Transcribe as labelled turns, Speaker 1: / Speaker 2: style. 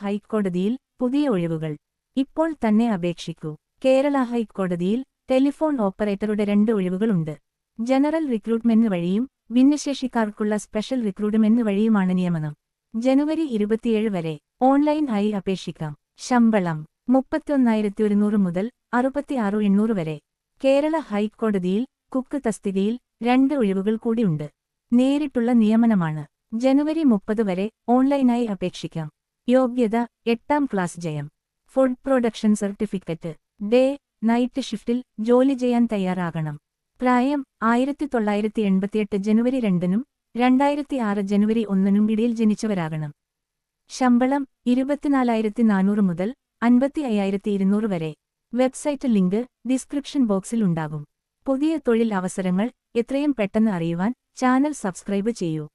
Speaker 1: ഹൈക്കോടതിയിൽ പുതിയ ഒഴിവുകൾ. ഇപ്പോൾ തന്നെ അപേക്ഷിക്കൂ. കേരള ഹൈക്കോടതിയിൽ ടെലിഫോൺ ഓപ്പറേറ്ററുടെ രണ്ട് ഒഴിവുകളുണ്ട്. ജനറൽ റിക്രൂട്ട്മെന്റ് വഴിയും ഭിന്നശേഷിക്കാർക്കുള്ള സ്പെഷ്യൽ റിക്രൂട്ട്മെന്റ് വഴിയുമാണ് നിയമനം. ജനുവരി ഇരുപത്തിയേഴ് വരെ ഓൺലൈൻ ആയി അപേക്ഷിക്കാം. ശമ്പളം മുപ്പത്തിയൊന്നായിരത്തി ഒരുന്നൂറ് മുതൽ അറുപത്തിയാറ് എണ്ണൂറ് വരെ. കേരള ഹൈക്കോടതിയിൽ കുക്ക് തസ്തികയിൽ രണ്ട് ഒഴിവുകൾ കൂടിയുണ്ട്. നേരിട്ടുള്ള നിയമനമാണ്. ജനുവരി മുപ്പത് വരെ ഓൺലൈനായി അപേക്ഷിക്കാം. യോഗ്യത എട്ടാം ക്ലാസ് ജയം. Food production certificate day night ഷിഫ്റ്റിൽ ജോലി ചെയ്യാൻ തയ്യാറാകണം. പ്രായം ആയിരത്തി തൊള്ളായിരത്തി എൺപത്തിയെട്ട് ജനുവരി രണ്ടിനും രണ്ടായിരത്തി ആറ് ജനുവരി ഒന്നിനും ഇടയിൽ ജനിച്ചവരാകണം. ശമ്പളം ഇരുപത്തിനാലായിരത്തി നാനൂറ് മുതൽ അൻപത്തി അയ്യായിരത്തി ഇരുന്നൂറ് വരെ. വെബ്സൈറ്റ് ലിങ്ക് ഡിസ്ക്രിപ്ഷൻ ബോക്സിൽ ഉണ്ടാകും. പുതിയ തൊഴിൽ അവസരങ്ങൾ എത്രയും പെട്ടെന്ന് അറിയുവാൻ ചാനൽ സബ്സ്ക്രൈബ് ചെയ്യൂ.